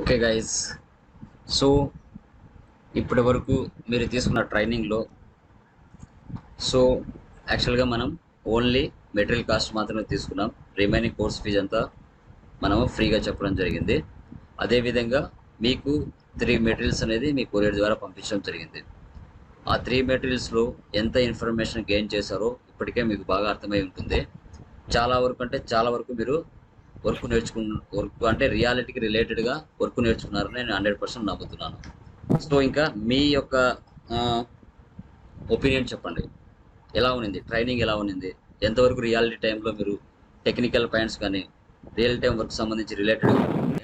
Okay guys so ఇప్పటి వరకు మీరు తీసుకున్న ట్రైనింగ్లో సో యాక్చువల్గా మనం ఓన్లీ మెటీరియల్ కాస్ట్ మాత్రమే తీసుకున్నాం. రిమైనింగ్ కోర్స్ ఫీజు అంతా మనము ఫ్రీగా చెప్పడం జరిగింది. అదేవిధంగా మీకు త్రీ మెటీరియల్స్ అనేది మీ కొరియర్ ద్వారా పంపించడం జరిగింది. ఆ త్రీ మెటీరియల్స్లో ఎంత ఇన్ఫర్మేషన్ గెయిన్ చేశారో ఇప్పటికే మీకు బాగా అర్థమై ఉంటుంది. చాలా వరకు అంటే చాలా వరకు మీరు వర్క్ నేర్చుకున్న వర్క్ అంటే రియాలిటీకి రిలేటెడ్గా వర్క్ నేర్చుకున్నారని నేను హండ్రెడ్ పర్సెంట్ నమ్ముతున్నాను. సో ఇంకా మీ యొక్క ఒపీనియన్ చెప్పండి. ఎలా ఉన్నింది? ట్రైనింగ్ ఎలా ఉన్నింది? ఎంతవరకు రియాలిటీ టైంలో మీరు టెక్నికల్ పాయింట్స్ కానీ రియల్ టైం వర్క్ సంబంధించి రిలేటెడ్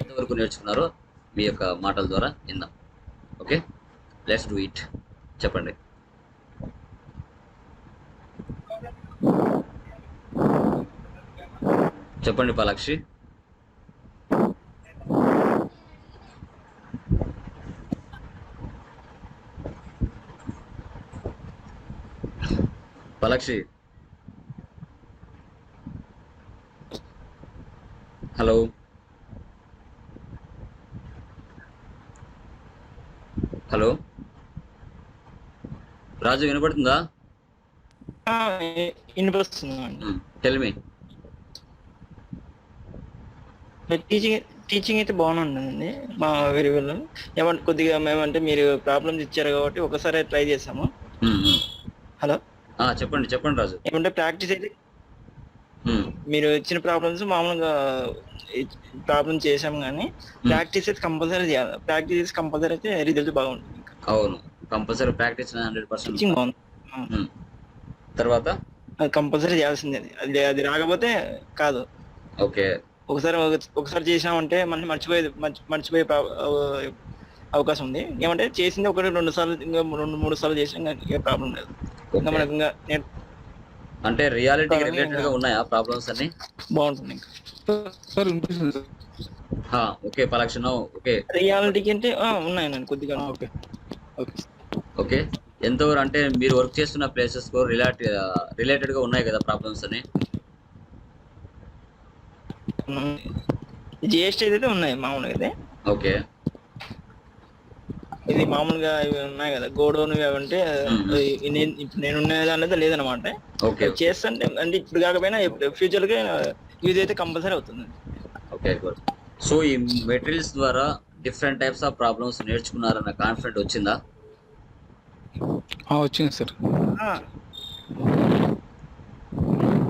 ఎంతవరకు నేర్చుకున్నారో మీ యొక్క మాటల ద్వారా విందాం. ఓకే? లెట్స్ డూ ఇట్ చెప్పండి. చెప్పండి పాలాక్షి. పాలాక్షి. హలో. హలో. రాజు వినపడుతుందా? వినిపిస్తుంది టెల్ మీ టీచింగ్ టీచింగ్ అయితే బాగానే ఉంటుందండి మా వేరే వాళ్ళు ఏమంటే కొద్దిగా మేమంటే మీరు ప్రాబ్లమ్స్ ఇచ్చారు కాబట్టి ఒకసారి ట్రై చేసాము. హలో చెప్పండి చెప్పండి రాజు. ఏమంటే ప్రాక్టీస్ అయితే. మీరు ఇచ్చిన ప్రాబ్లమ్స్ మామూలుగా ప్రాబ్లమ్ చేసాము కానీ ప్రాక్టీస్ అయితే కంపల్సరీ చేయాలి. ప్రాక్టీస్ చేసి కంపల్సరీ అయితే రిజల్ట్ బాగుంటుంది అవును. కంపల్సరీ ప్రాక్టీస్ హండ్రెడ్ పర్సెంట్ బాగుంది తర్వాత? అది కంపల్సరీ చేయాల్సిందే. అది అది రాకపోతే కాదు. ఓకే. ఒకసారి ఒక- ఒకసారి చేసామంటే మళ్ళీ మర్చిపోయే మర్చి- మర్చిపోయే అవకాశం ఉంది. ఏమంటే చేసింది ఒకటి రెండు సార్లు ఇంకా రెండు మూడు సార్లు చేసినా ఇంకా ఏ ప్రాబ్లం లేదు. ఇంకా మనకి ఇంకా అంటే రియాలిటీకి కానీ రిలేటెడ్గా ఉన్నాయా ప్రాబ్లమ్స్ అన్ని? బాగుంటుంది ఇంకా. సార్ వినిపిస్తుంది ఓకే పలక్షణం ఓకే. రియాలిటీకి అంటే ఆ, ఉన్నాయండి కొద్దిగా. ఓకే. ఓకే. ఓకే. ఎంతవరకు అంటే మీరు వర్క్ చేస్తున్న ప్లేసెస్కు రిలేట్ రిలేటెడ్గా ఉన్నాయి కదా ప్రాబ్లమ్స్ అని జిఎస్టీ అయితే ఉన్నాయి మామూలుగా అయితే. ఓకే. ఇది మామూలుగా ఇవి ఉన్నాయి కదా గోడౌన్ ఇవి అంటే ఇప్పుడు నేను ఉన్న దానిలో లేదనమాట ఓకే చేస్తుంటే అంటే ఇప్పుడు కాకపోయినా ఫ్యూచర్గా యూజ్ అయితే కంపల్సరీ అవుతుంది. Okay good. సో ఈ మెటీరియల్స్ ద్వారా డిఫరెంట్ టైప్స్ ఆఫ్ ప్రాబ్లమ్స్ నేర్చుకున్నారన్న కాన్ఫిడెంట్ వచ్చిందా? వచ్చింది సార్.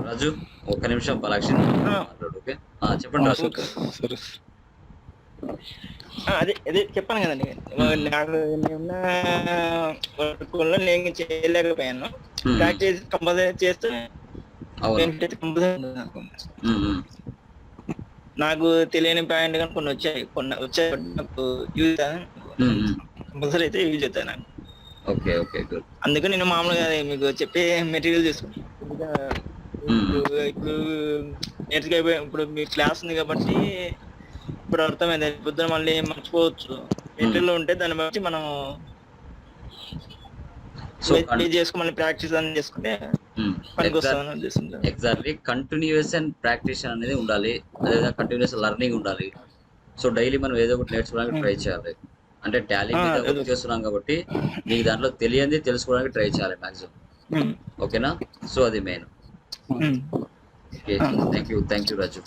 రాజు ఒక్క నిమిషం పలాక్షి ఓకే? చెప్పండి రాజు. అదే అదే చెప్పాను కదండి. నాకు వల్ల నేను చేయలేకపోయాను. ప్రాక్టీస్ కంపల్సరీ చేస్తే అయితే కంపల్సరీ ఉంటుంది నాకు. తెలియని పాయింట్ కానీ కొన్ని వచ్చాయి. కొన్ని వచ్చాయి నాకు యూజ్. కంపల్సరీ అయితే యూజ్ అవుతాయి నాకు. Okay okay good. అందుకే నేను మామూలుగా మీకు చెప్పే మెటీరియల్ తీసుకుంటాను ఇప్పుడు ఇప్పుడు నేర్చుకోబోయే ఇప్పుడు మీ క్లాస్ ఉంది కాబట్టి ఇప్పుడు అర్థమైంది. పొద్దున మళ్ళీ మర్చిపోవచ్చు. మెటీరియల్ ఉంటే దాన్ని బట్టి మనం మళ్ళీ ప్రాక్టీస్ అని చేసుకుంటే ఎగ్జాక్ట్లీ కంటిన్యూస్ అండ్ ప్రాక్టీస్ అనేది ఉండాలి. అదేవిధంగా కంటిన్యూస్ లెర్నింగ్ ఉండాలి. సో డైలీ మనం ఏదో ఒకటి నేర్చుకోవడానికి ట్రై చేయాలి. అంటే మీద. వర్క్ చేస్తున్నాం కాబట్టి మీకు దాంట్లో తెలియంది తెలుసుకోవడానికి ట్రై చేయాలి మాక్సిమం. ఓకేనా? సో అది main. Thank you thank you Raju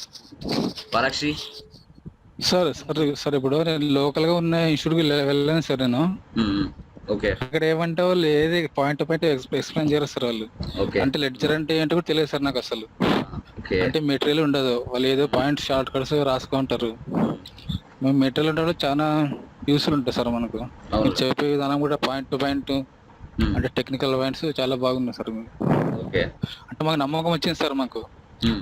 Palakshi sir sir sir ఇప్పుడు నేను లోకల్గా ఉన్న ఇన్స్టిట్యూట్ వెళ్ళాను సార్ నేను. ఓకే అక్కడ ఏమంటే వాళ్ళు ఏది పాయింట్ పాయింట్ ఎక్స్ప్లెయిన్ చేయరు సార్ వాళ్ళు. అంటే లెక్చర్ అంటే ఏంటో కూడా తెలియదు సార్ నాకు అసలు. అంటే మెటీరియల్ ఉండదు. వాళ్ళు ఏదో పాయింట్ షార్ట్ కట్స్ రాసుకుంటారు మేము మెటీరియల్ ఉండడం చాలా యూస్ఫుల్ ఉంటుంది సార్ మనకు. మీరు చెప్పే విధానం కూడా పాయింట్ టు పాయింట్. అంటే టెక్నికల్ పాయింట్స్ చాలా బాగున్నాయి సార్ మీకు. ఓకే. అంటే మాకు నమ్మకం వచ్చింది సార్ మాకు.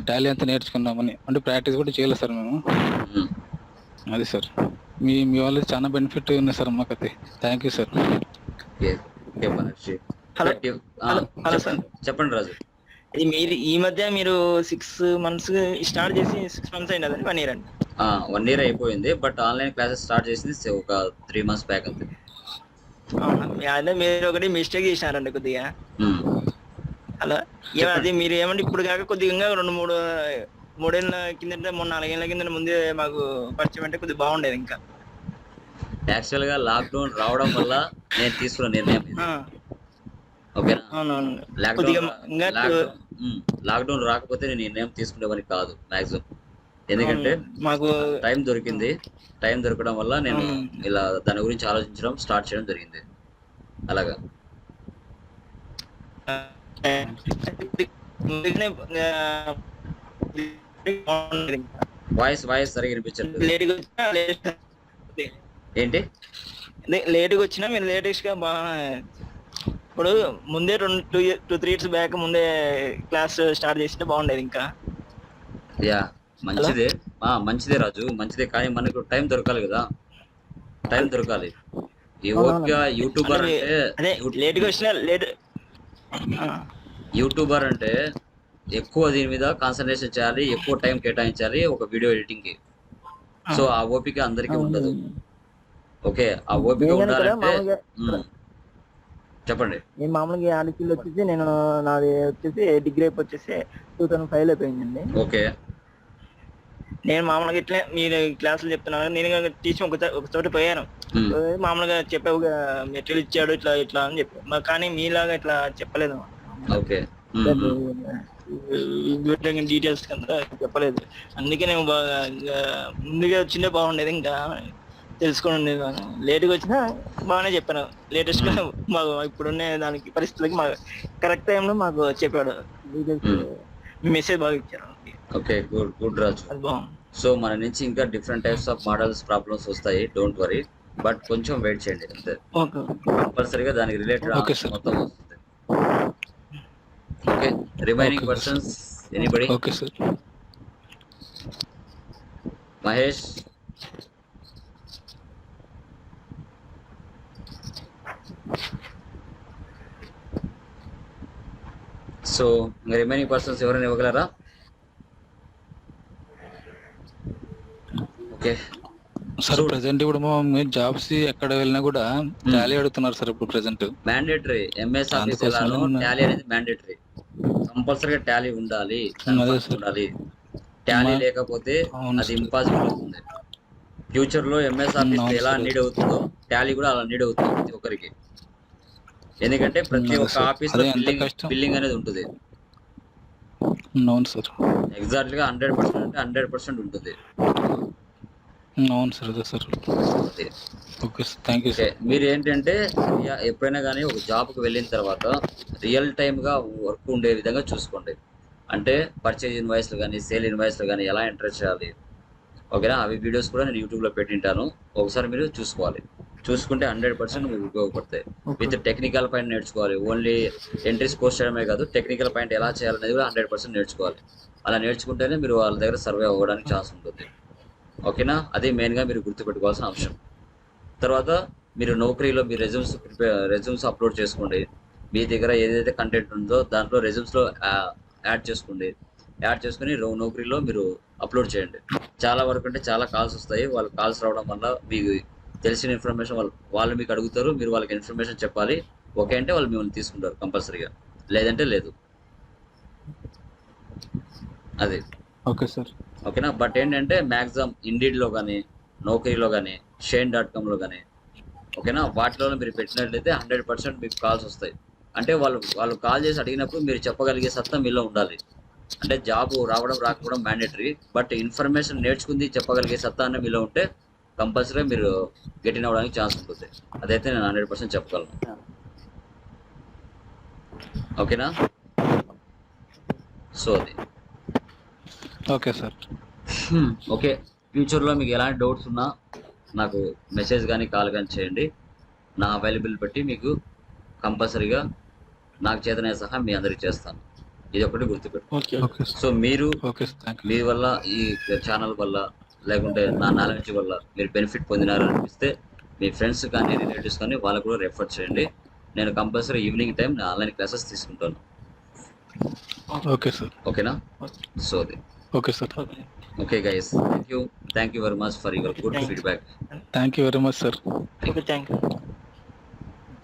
టాలీ అంతా నేర్చుకున్నామని అంటే ప్రాక్టీస్ కూడా చేయలేదు సార్ మేము. అది సార్. మీ మీ వాళ్ళు చాలా బెనిఫిట్ ఉంది సార్ మాకు అది thank you sir. Hello. Sir. చెప్పండి రాజు. ఇది మీరు ఈ మధ్య మీరు సిక్స్ మంత్స్ స్టార్ట్ చేసి సిక్స్ మంత్స్ అయినది వన్ ఇయర్ అండి. వన్ ఇయర్ అయిపోయింది బట్ ఆన్లైన్ క్లాసెస్ స్టార్ట్ చేసింది ఒక త్రీ మంత్స్ బ్యాక్ అంతే. మీరు ఒకటి మిస్టేక్ చేసినారండి కొద్దిగా. అలా అది మీరు ఏమంటే ఇప్పుడు కాక కొద్దిగా రెండు మూడు మూడేళ్ళ కిందట మొన్న నాలుగేళ్ళ కింద ముందే మాకు పరిచయం అంటే కొద్దిగా బాగుండేది ఇంకా. యాక్చువల్గా లాక్డౌన్ రావడం వల్ల నేను తీసుకున్న నిర్ణయం లాక్డౌన్ రాకపోతే నేను నిర్ణయం తీసుకునేవని కాదు మాక్సిమం ఎందుకంటే మాకు టైం దొరికింది. టైం దొరకడం వల్ల నేను. ఇలా దాని గురించి ఆలోచించడం స్టార్ట్ చేయడం జరిగింది. అలాగా. వాయిస్ వాయిస్ సరిగా వినిపించట్లేదు. లేట్గా వచ్చినా లేటెస్ట్ ఏంటి? లేట్గా వచ్చినా మీరు లేటెస్ట్గా బాగా ఇప్పుడు ముందే రెండు two two three years back ముందే క్లాస్ స్టార్ట్ చేస్తే బాగుండేది ఇంకా. యా మంచిదే. ఆ మంచిదే రాజు మంచిదే. కానీ మనకు టైం దొరకాలి కదా. టైం దొరకాలి. ఈ ఓపిక యూట్యూబర్ అంటే అదే లేట్గా వచ్చినా లేట్ యూట్యూబర్ అంటే ఎక్కువ దీని మీద కాన్సన్ట్రేషన్ చేయాలి ఎక్కువ టైం కేటాయించాలి ఒక వీడియో ఎడిటింగ్కి. సో ఆ ఓపిక అందరికీ ఉండదు. ఓకే ఆ ఓపిక ఉండాలంటే. చెప్పండి. నేను మామూలుగా ఆర్టికల్ వచ్చేసి నేను నాది వచ్చేసి డిగ్రీ అయిపోయి వచ్చేసి టూ థౌసండ్ ఫైవ్లో అయిపోయిందండి ఓకే. నేను మామూలుగా ఇట్లే మీరు క్లాసులు చెప్తున్నాను నేను టీచింగ్ ఒక చోట పోయాను. మామూలుగా చెప్పావు మెటీరియల్ ఇచ్చాడు ఇట్లా ఇట్లా అని చెప్పి కానీ మీలాగా ఇట్లా చెప్పలేదు ఓకే. డీటెయిల్స్ కింద చెప్పలేదు అందుకే నేను బాగా ముందుగా వచ్చిందే బాగుండేది ఇంకా తెలుసుకొని ఉండేది లేట్గా వచ్చినా బాగానే చెప్పాను లేటెస్ట్గా మాకు ఇప్పుడున్న దానికి పరిస్థితులకి మాకు కరెక్ట్ టైంలో మాకు చెప్పాడు మెసేజ్ బాగా ఇచ్చారు okay good good Raju so మన నుంచి ఇంకా different types of models problems వస్తాయి డోంట్ వరీ బట్ కొంచెం వెయిట్ చేయండి అంతే. ఓకే కంపల్సరీగా దానికి రిలేటెడ్ Okay, sir. మొత్తం వస్తుంది. Okay remaining Okay, persons anybody okay sir. Mahesh? So remaining persons ఎవరైనా ఇవ్వగలరా? ఓకే. సార్ ప్రెసెంట్ ఇప్పుడు జాబ్స్ ఎక్కడ వెళ్ళినా కూడా టాలీ అడుగుతున్నారు సార్ ఇప్పుడు present mandatory MS office. Tally అనేది మ్యాండేటరీ కంపల్సరీగా టాలీ ఉండాలి. సార్. ఉండాలి. టాలీ లేకపోతే అది. ఇంపాసిబుల్ అవుతుంది. ఫ్యూచర్లో ఎంఎస్ ఆఫీస్ అవును ఎలా. నీడ్ అవుతుందో టాలీ కూడా అలా నీడ్ అవుతుంది ప్రతి ఒక్కరికి. ఎందుకంటే ప్రతి ఒక్క. ఆఫీస్లో బిల్లింగ్ అనేది ఉంటుంది. అవును సార్. ఎగ్జాక్ట్గా హండ్రెడ్ పర్సెంట్ అంటే హండ్రెడ్ పర్సెంట్ ఉంటుంది. అవును సార్ అదే sir. Okay. Sir thank you sir. మీరు ఏంటంటే ఎప్పుడైనా కానీ ఒక జాబ్కి వెళ్ళిన తర్వాత రియల్ టైమ్గా వర్క్ ఉండే విధంగా చూసుకోండి. అంటే పర్చేజ్ ఇన్వాయిస్లు కానీ సేల్ ఇన్వాయిస్లు కానీ ఎలా ఎంటర్ చేయాలి. ఓకేనా? అవి వీడియోస్ కూడా నేను యూట్యూబ్లో పెట్టింటాను. ఒకసారి మీరు చూసుకోవాలి. చూసుకుంటే హండ్రెడ్ పర్సెంట్ మీకు ఉపయోగపడతాయి. విత్ టెక్నికల్ పాయింట్ నేర్చుకోవాలి. ఓన్లీ ఎంట్రీస్ పోస్ట్ చేయడమే కాదు టెక్నికల్ పాయింట్ ఎలా చేయాలనేది కూడా హండ్రెడ్ పర్సెంట్ నేర్చుకోవాలి. అలా నేర్చుకుంటేనే మీరు వాళ్ళ దగ్గర సర్వే అవ్వడానికి ఛాన్స్ ఉంటుంది. ఓకేనా? అదే మెయిన్గా మీరు గుర్తుపెట్టుకోవాల్సిన అంశం. తర్వాత మీరు నౌకరీలో మీ రెజ్యూమ్స్ రెజ్యూమ్స్ అప్లోడ్ చేసుకోండి. మీ దగ్గర ఏదైతే కంటెంట్ ఉందో దాంట్లో రెజ్యూమ్స్లో యాడ్ చేసుకోండి. యాడ్ చేసుకుని రో- నౌకరీలో మీరు అప్లోడ్ చేయండి. చాలా వరకు అంటే చాలా కాల్స్ వస్తాయి. వాళ్ళు కాల్స్ రావడం వల్ల మీకు తెలిసిన ఇన్ఫర్మేషన్ వాళ్ళు వాళ్ళు మీకు అడుగుతారు. మీరు వాళ్ళకి ఇన్ఫర్మేషన్ చెప్పాలి. ఓకే అంటే వాళ్ళు మిమ్మల్ని తీసుకుంటారు కంపల్సరీగా లేదంటే లేదు. అది. Okay sir. ఓకేనా? బట్ ఏంటంటే మ్యాక్సిమం ఇండీడ్లో కానీ నౌకరీలో కానీ షేన్ డాట్ కామ్లో కానీ ఓకేనా? వాటిలో మీరు పెట్టినట్లయితే హండ్రెడ్ పర్సెంట్ మీకు కాల్స్ వస్తాయి. అంటే వాళ్ళు వాళ్ళు కాల్ చేసి అడిగినప్పుడు మీరు చెప్పగలిగే సత్తా మీలో ఉండాలి. అంటే జాబ్ రావడం రాకపోవడం మ్యాండేటరీ. బట్ ఇన్ఫర్మేషన్ నేర్చుకుంది చెప్పగలిగే సత్తా అన్న మీలో ఉంటే కంపల్సరీ మీరు గెటిన్ అవ్వడానికి ఛాన్స్ ఉంటుంది. అదైతే నేను హండ్రెడ్ పర్సెంట్ చెప్పగలను. ఓకేనా? సో అది. Okay sir. ఓకే. ఫ్యూచర్లో మీకు ఎలాంటి డౌట్స్ ఉన్నా నాకు మెసేజ్ కానీ కాల్ కానీ చేయండి. నా అవైలబుల్ బట్టి మీకు కంపల్సరీగా నాకు చేతనే సహా మీ అందరికి చేస్తాను. ఇది ఒకటి గుర్తుపెట్టు ఓకే. ఓకే సో మీరు ఓకే సార్ థ్యాంక్ మీ వల్ల ఈ ఛానల్ వల్ల లేకుంటే నా నాలెడ్జ్ వల్ల మీరు బెనిఫిట్ పొందినారు అనిపిస్తే మీ ఫ్రెండ్స్ కానీ రిలేటివ్స్ కానీ వాళ్ళకు కూడా రెఫర్ చేయండి. నేను కంపల్సరీ ఈవినింగ్ టైం నా ఆన్లైన్ క్లాసెస్ తీసుకుంటాను. Okay sir. ఓకేనా? సో అది. Okay, sir. Okay, guys. Thank you. Thank you very much for your good Thank you. feedback. Thank you very much, sir. Thank you. Thank you.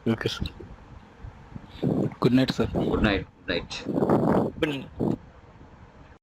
Okay, sir. Good night, sir. Good night. Good night. Good night.